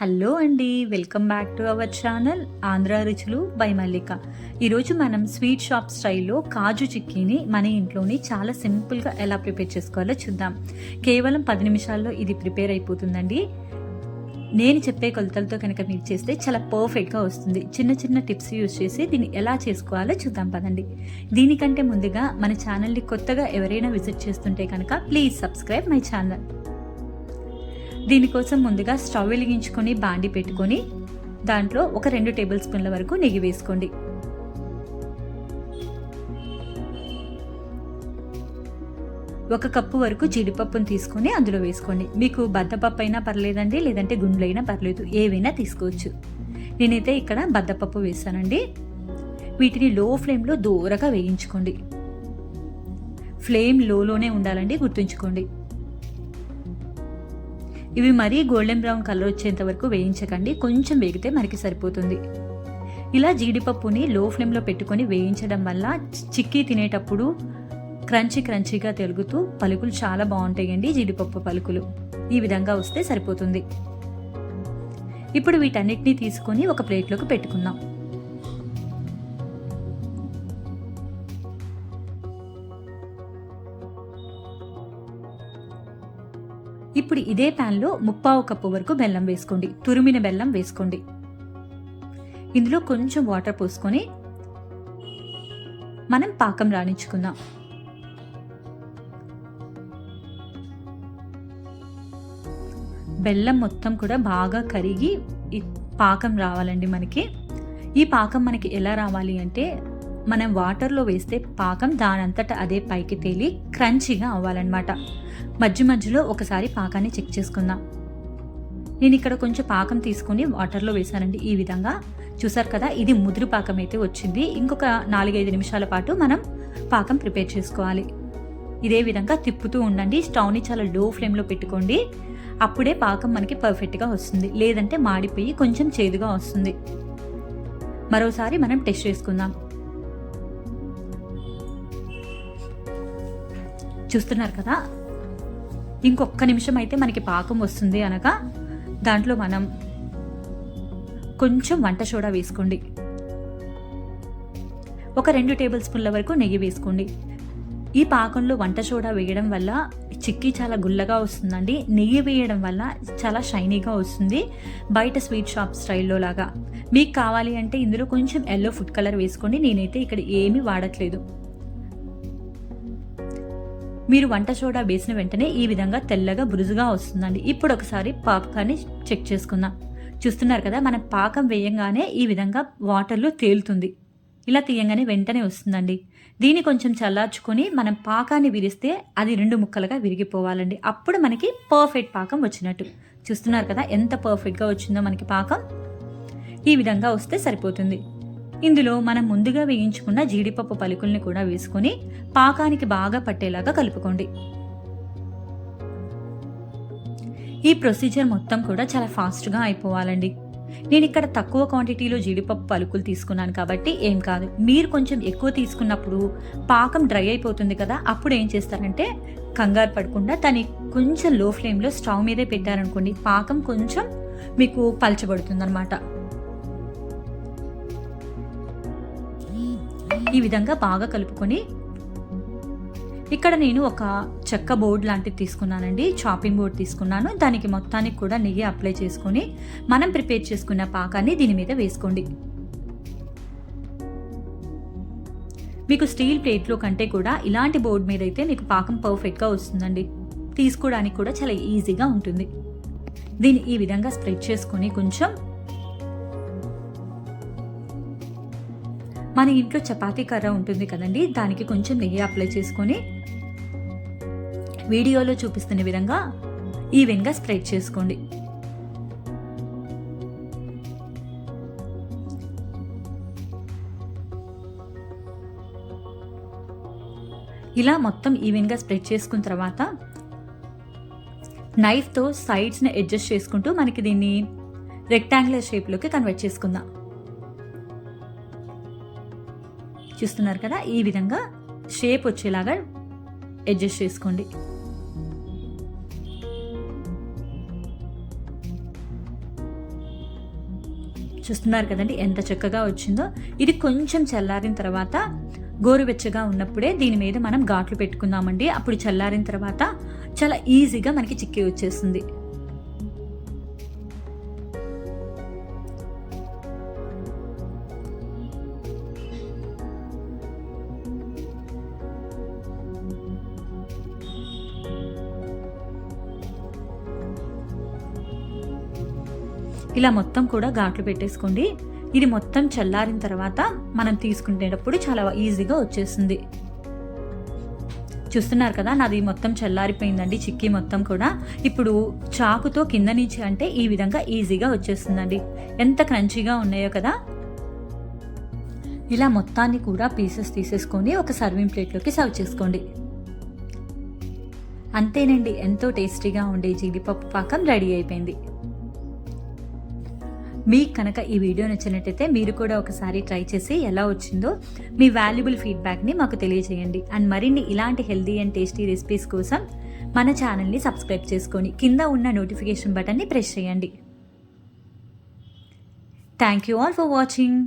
Hello అండి welcome back to our channel Andhra రుచులు by మల్లిక. ఈరోజు మనం స్వీట్ షాప్ స్టైల్లో కాజు చిక్కీని మన ఇంట్లోని చాలా సింపుల్గా ఎలా ప్రిపేర్ చేసుకోవాలో చూద్దాం. కేవలం పది నిమిషాల్లో ఇది ప్రిపేర్ అయిపోతుందండి. నేను చెప్పే కొలతలతో కనుక మీరు చేస్తే చాలా పర్ఫెక్ట్గా వస్తుంది. చిన్న చిన్న టిప్స్ యూజ్ చేసి దీన్ని ఎలా చేసుకోవాలో చూద్దాం పదండి. దీనికంటే ముందుగా మన ఛానల్ని కొత్తగా ఎవరైనా విజిట్ చేస్తుంటే కనుక ప్లీజ్ సబ్స్క్రైబ్ మై ఛానల్. దీనికోసం ముందుగా స్టవ్ వెలిగించుకొని బాండి పెట్టుకొని దాంట్లో ఒక రెండు టేబుల్ స్పూన్ల వరకు నెయ్యి వేసుకోండి. ఒక కప్పు వరకు జీడిపప్పును తీసుకొని అందులో వేసుకోండి. మీకు బద్దపప్పు అయినా పర్లేదండి లేదంటే గుండ్లైనా పర్లేదు ఏవైనా తీసుకోవచ్చు. నేనైతే ఇక్కడ బద్దపప్పు వేసానండి. వీటిని లో ఫ్లేమ్లో దూరగా వేయించుకోండి. ఫ్లేమ్ లోలోనే ఉండాలండి గుర్తుంచుకోండి. ఇవి మరీ గోల్డెన్ బ్రౌన్ కలర్ వచ్చేంత వరకు వేయించకండి. కొంచెం వేగితే మనకి సరిపోతుంది. ఇలా జీడిపప్పుని లో ఫ్లేమ్లో పెట్టుకొని వేయించడం వల్ల చిక్కీ తినేటప్పుడు క్రంచీ క్రంచీగా తెలుగుతూ పలుకులు చాలా బాగుంటాయండి జీడిపప్పు పలుకులు. ఈ విధంగా వస్తే సరిపోతుంది. ఇప్పుడు వీటన్నిటిని తీసుకొని ఒక ప్లేట్లోకి పెట్టుకుందాం. ఇప్పుడు ఇదే ప్యాన్లో ముప్పావు కప్పు వరకు బెల్లం వేసుకోండి. తురిమిన బెల్లం వేసుకోండి. ఇందులో కొంచెం వాటర్ పోసుకొని మనం పాకం రాణించుకుందాం. బెల్లం మొత్తం కూడా బాగా కరిగి ఈ పాకం రావాలండి మనకి. ఈ పాకం మనకి ఎలా రావాలి అంటే మనం వాటర్లో వేస్తే పాకం దానంతట అదే పైకి తేలి క్రంచీగా అవ్వాలన్నమాట. మధ్య మధ్యలో ఒకసారి పాకాన్ని చెక్ చేసుకుందాం. నేను ఇక్కడ కొంచెం పాకం తీసుకుని వాటర్లో వేసానండి ఈ విధంగా చూసారు కదా ఇది ముదురు పాకం అయితే వచ్చింది. ఇంకొక నాలుగైదు నిమిషాల పాటు మనం పాకం ప్రిపేర్ చేసుకోవాలి. ఇదే విధంగా తిప్పుతూ ఉండండి. స్టవ్ని చాలా లో ఫ్లేమ్లో పెట్టుకోండి. అప్పుడే పాకం మనకి పర్ఫెక్ట్గా వస్తుంది. లేదంటే మాడిపోయి కొంచెం చేదుగా వస్తుంది. మరోసారి మనం టెస్ట్ చేసుకుందాం. చూస్తున్నారు కదా? ఇంకొక నిమిషం అయితే మనకి పాకం వస్తుంది అనగా దాంట్లో మనం కొంచెం వంట సోడా వేసుకోండి. ఒక రెండు టేబుల్ స్పూన్ల వరకు నెయ్యి వేసుకోండి. ఈ పాకంలో వంట సోడా వేయడం వల్ల చిక్కీ చాలా గుల్లగా వస్తుందండి. నెయ్యి వేయడం వల్ల చాలా షైనీగా వస్తుంది. బయట స్వీట్ షాప్ స్టైల్లో లాగా. మీకు కావాలి అంటే ఇందులో కొంచెం ఎల్లో ఫుడ్ కలర్ వేసుకోండి. నేనైతే ఇక్కడ ఏమీ వాడట్లేదు. మీరు వంట సోడా వేసిన వెంటనే ఈ విధంగా తెల్లగా బురుజుగా వస్తుందండి. ఇప్పుడు ఒకసారి పాకాన్ని చెక్ చేసుకుందాం. చూస్తున్నారు కదా మనం పాకం వేయంగానే ఈ విధంగా వాటర్లో తేలుతుంది. ఇలా తీయంగానే వెంటనే వస్తుందండి. దీన్ని కొంచెం చల్లార్చుకొని మనం పాకాన్ని విరిస్తే అది రెండు ముక్కలుగా విరిగిపోవాలండి. అప్పుడు మనకి పర్ఫెక్ట్ పాకం వచ్చినట్టు. చూస్తున్నారు కదా ఎంత పర్ఫెక్ట్గా వచ్చిందో మనకి పాకం. ఈ విధంగా వస్తే సరిపోతుంది. ఇందులో మనం ముందుగా వేయించుకున్న జీడిపప్పు పలుకుల్ని కూడా వేసుకొని పాకానికి బాగా పట్టేలాగా కలుపుకోండి. ఈ ప్రొసీజర్ మొత్తం కూడా చాలా ఫాస్ట్గా అయిపోవాలండి. నేను ఇక్కడ తక్కువ క్వాంటిటీలో జీడిపప్పు పలుకులు తీసుకున్నాను కాబట్టి ఏం కాదు. మీరు కొంచెం ఎక్కువ తీసుకున్నప్పుడు పాకం డ్రై అయిపోతుంది కదా అప్పుడు ఏం చేస్తారంటే కంగారు పడకుండా దాన్ని కొంచెం లో ఫ్లేమ్లో స్టవ్ మీదే పెట్టారనుకోండి పాకం కొంచెం మీకు పలచబడుతుంది అనమాట ఈ విధంగా బాగా కలుపుకొని ఇక్కడ నేను ఒక చెక్క బోర్డ్ లాంటిది తీసుకున్నానండి. చాపింగ్ బోర్డ్ తీసుకున్నాను. దానికి మొత్తానికి కూడా నెయ్యి అప్లై చేసుకొని మనం ప్రిపేర్ చేసుకున్న పాకాన్ని దీని మీద వేసుకోండి. మీకు స్టీల్ ప్లేట్లో కంటే కూడా ఇలాంటి బోర్డ్ మీద అయితే మీకు పాకం పర్ఫెక్ట్గా వస్తుందండి. తీసుకోవడానికి కూడా చాలా ఈజీగా ఉంటుంది. దీన్ని ఈ విధంగా స్ప్రెడ్ చేసుకొని కొంచెం మన ఇంట్లో చపాతీ కర్ర ఉంటుంది కదండి దానికి కొంచెం నెయ్యి అప్లై చేసుకొని వీడియోలో చూపిస్తున్న విధంగా ఈవెన్గా స్ప్రెడ్ చేసుకోండి. ఇలా మొత్తం ఈవెన్గా స్ప్రెడ్ చేసుకున్న తర్వాత నైఫ్తో సైడ్స్ని అడ్జస్ట్ చేసుకుంటూ మనకి దీన్ని రెక్టాంగులర్ షేప్లోకి కన్వర్ట్ చేసుకుందాం. చూస్తున్నారు కదా ఈ విధంగా షేప్ వచ్చేలాగా అడ్జస్ట్ చేసుకోండి. చూస్తున్నారు కదండి ఎంత చక్కగా వచ్చిందో. ఇది కొంచెం చల్లారిన తర్వాత గోరువెచ్చగా ఉన్నప్పుడే దీని మీద మనం ఘాట్లు పెట్టుకుందామండి. అప్పుడు చల్లారిన తర్వాత చాలా ఈజీగా మనకి చిక్కి వచ్చేస్తుంది. ఇలా మొత్తం కూడా ఘాట్లు పెట్టేసుకోండి. ఇది మొత్తం చల్లారిన తర్వాత మనం తీసుకునేటప్పుడు చాలా ఈజీగా వచ్చేస్తుంది. చూస్తున్నారు కదా నాది మొత్తం చల్లారిపోయిందండి చిక్కీ మొత్తం కూడా. ఇప్పుడు చాకుతో కింద నుంచి అంటే ఈ విధంగా ఈజీగా వచ్చేస్తుందండి. ఎంత క్రంచీగా ఉన్నాయో కదా. ఇలా మొత్తాన్ని కూడా పీసెస్ తీసేసుకొని ఒక సర్వింగ్ ప్లేట్లోకి సర్వ్ చేసుకోండి. అంతేనండి ఎంతో టేస్టీగా ఉండే జీడిపప్పు పాకం రెడీ అయిపోయింది. మీకు కనుక ఈ వీడియో నచ్చినట్టయితే మీరు కూడా ఒకసారి ట్రై చేసి ఎలా వచ్చిందో మీ వాల్యుబుల్ ఫీడ్బ్యాక్ని మాకు తెలియజేయండి. అండ్ మరిన్ని ఇలాంటి హెల్దీ అండ్ టేస్టీ రెసిపీస్ కోసం మన ఛానల్ని సబ్స్క్రైబ్ చేసుకొని కింద ఉన్న నోటిఫికేషన్ బటన్ని ప్రెస్ చేయండి. Thank you all for watching